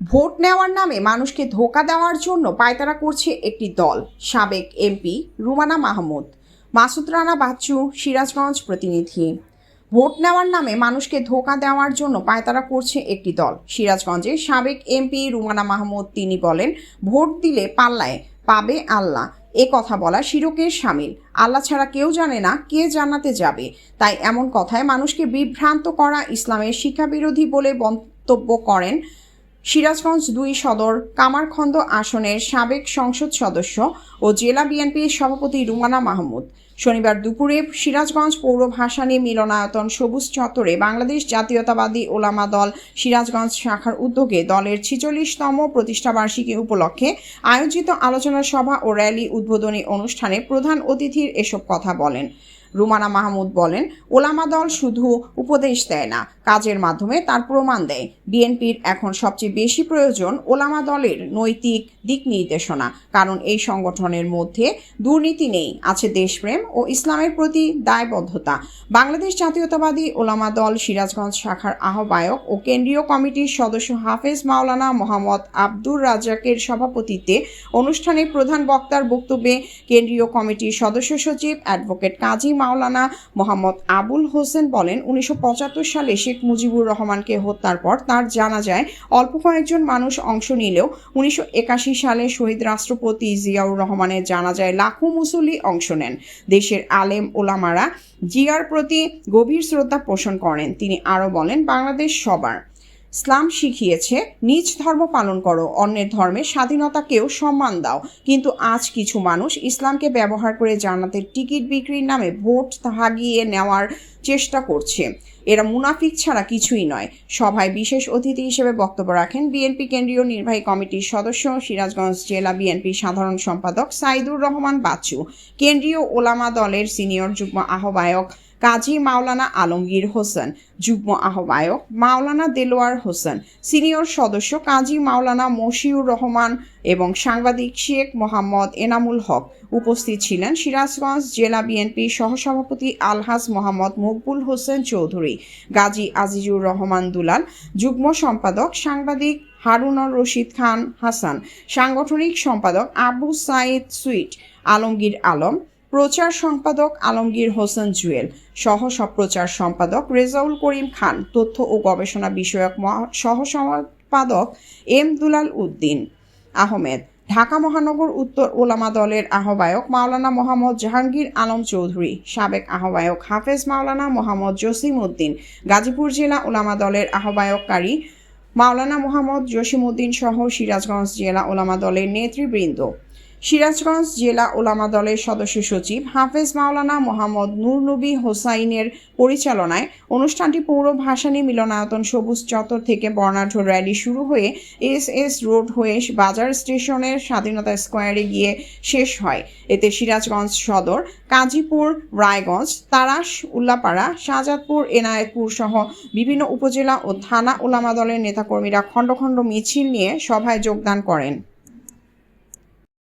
Vote নেওয়ার নামে মানুষকে ধোকা দেওয়ার জন্য পায়তারা করছে একটি দল, সাবেক এমপি রুমানা মাহমুদ, মাসুদ রানা বাচ্চু, সিরাজগঞ্জ প্রতিনিধি। ভোট নেওয়ার নামে মানুষকে ধোকা দেওয়ার জন্য পায়তারা করছে একটি দল সিরাজগঞ্জে সাবেক এমপি রুমানা মাহমুদ। তিনি বলেন, ভোট দিলে পাল্লায় পাবে আল্লাহ, এ কথা বলা শিরকের সামিল। আল্লাহ ছাড়া কেউ জানে না কে জানাতে যাবে। তাই এমন কথায় মানুষকে বিভ্রান্ত করা ইসলামের শিক্ষাবিরোধী বলে মন্তব্য করেন সিরাজগঞ্জ দুই সদর কামারখন্দ আসনের সাবেক সংসদ সদস্য ও জেলা বিএনপির সভাপতি রুমানা মাহমুদ। শনিবার দুপুরে সিরাজগঞ্জ পৌর ভাসানী মিলনায়তন সবুজ চত্বরে বাংলাদেশ জাতীয়তাবাদী ওলামা দল সিরাজগঞ্জ শাখার উদ্যোগে দলের ছিচল্লিশতম প্রতিষ্ঠাবার্ষিকী উপলক্ষে আয়োজিত আলোচনা সভা ও র্যালি উদ্বোধনী অনুষ্ঠানে প্রধান অতিথির এসব কথা বলেন। রুমানা মাহমুদ বলেন, ওলামা দল শুধু উপদেশ দেয় না, কাজের মাধ্যমে তার প্রমাণ দেয়। বিএনপির এখন সবচেয়ে বেশি প্রয়োজন ওলামা দলের নৈতিক দিক নির্দেশনা, কারণ এই সংগঠনের মধ্যে দুর্নীতি নেই, আছে দেশপ্রেম ও ইসলামের প্রতি দায়বদ্ধতা। বাংলাদেশ জাতীয়তাবাদী ওলামা দল সিরাজগঞ্জ শাখার আহ্বায়ক ও কেন্দ্রীয় কমিটির সদস্য হাফেজ মাওলানা মোহাম্মদ আব্দুর রাজ্জাকের সভাপতিত্বে অনুষ্ঠানে প্রধান বক্তার বক্তব্যে কেন্দ্রীয় কমিটির সদস্য সচিব অ্যাডভোকেট কাজী মাওলানা মোহাম্মদ আবুল হোসেন বলেন, উনিশশো পঁচাত্তর সালে শেখ মুজিবুর রহমানকে হত্যার পর তার জানা যায়, অল্প কয়েকজন মানুষ অংশ নিলেও উনিশশো একাশি সালে শহীদ রাষ্ট্রপতি জিয়াউর রহমানের জানা যায় লাখো মুসল্লি অংশ নেন। দেশের আলেম ওলামারা জিয়ার প্রতি গভীর শ্রদ্ধা পোষণ করেন। তিনি আরও বলেন, বাংলাদেশ সবার ইসলাম শিখিয়েছে, নিজ ধর্ম পালন করো, অন্যের ধর্মের স্বাধীনতাকেও সম্মান দাও। কিন্তু আজ কিছু মানুষ ইসলামকে ব্যবহার করে জান্নাতের টিকিট বিক্রির নামে ভোট হাগিয়ে নেওয়ার চেষ্টা করছে। এরা মুনাফিক ছাড়া কিছুই নয়। সভায় বিশেষ অতিথি হিসেবে বক্তব্য রাখেন বিএনপি কেন্দ্রীয় নির্বাহী কমিটির সদস্য সিরাজগঞ্জ জেলা বিএনপি সাধারণ সম্পাদক সাইদুর রহমান বাচ্চু। কেন্দ্রীয় ওলামা দলের সিনিয়র যুগ্ম আহ্বায়ক কাজী মাওলানা আলমগীর হোসেন, যুগ্ম আহ্বায়ক মাওলানা দেলোয়ার হোসেন, সিনিয়র সদস্য কাজী মাওলানা মশিউর রহমান এবং সাংবাদিক শেখ মোহাম্মদ এনামুল হক উপস্থিত ছিলেন সিরাজগঞ্জ জেলা বিএনপি সহসভাপতি আলহাজ মোহাম্মদ মকবুল হোসেন চৌধুরী, গাজী আজিজুর রহমান দুলাল, যুগ্ম সম্পাদক সাংবাদিক হারুনর রশিদ খান হাসান, সাংগঠনিক সম্পাদক আবু সাইদ সুইট, আলমগীর আলম প্রচার সম্পাদক আলমগীর হোসেন জুয়েল, সহ প্রচার সম্পাদক রেজাউল করিম খান, তথ্য ও গবেষণা বিষয়ক সহ সম্পাদক এম দুলাল উদ্দিন আহমেদ, ঢাকা মহানগর উত্তর ওলামা দলের আহ্বায়ক মাওলানা মোহাম্মদ জাহাঙ্গীর আলম চৌধুরী, সাবেক আহ্বায়ক হাফেজ মাওলানা মোহাম্মদ জসিম উদ্দিন, গাজীপুর জেলা ওলামা দলের আহ্বায়ককারী মাওলানা মোহাম্মদ জসিম উদ্দিন সহ সিরাজগঞ্জ জেলা ওলামা দলের নেতৃবৃন্দ। সিরাজগঞ্জ জেলা ওলামা দলের সদস্য সচিব হাফেজ মাওলানা মোহাম্মদ নূর নবী হোসাইনের পরিচালনায় অনুষ্ঠানটি পৌর ভাসানী মিলনায়তন সবুজ চত্বর থেকে বর্ণাঢ্য র্যালি শুরু হয়ে এস এস রোড হয়ে বাজার স্টেশনের স্বাধীনতা স্কোয়ারে গিয়ে শেষ হয়। এতে সিরাজগঞ্জ সদর, কাজীপুর, রায়গঞ্জ, তারাস, উল্লাপাড়া, শাহজাদপুর, এনায়েতপুর সহ বিভিন্ন উপজেলা ও থানা ওলামা দলের নেতাকর্মীরা খণ্ড খণ্ড মিছিল নিয়ে সভায় যোগদান করেন।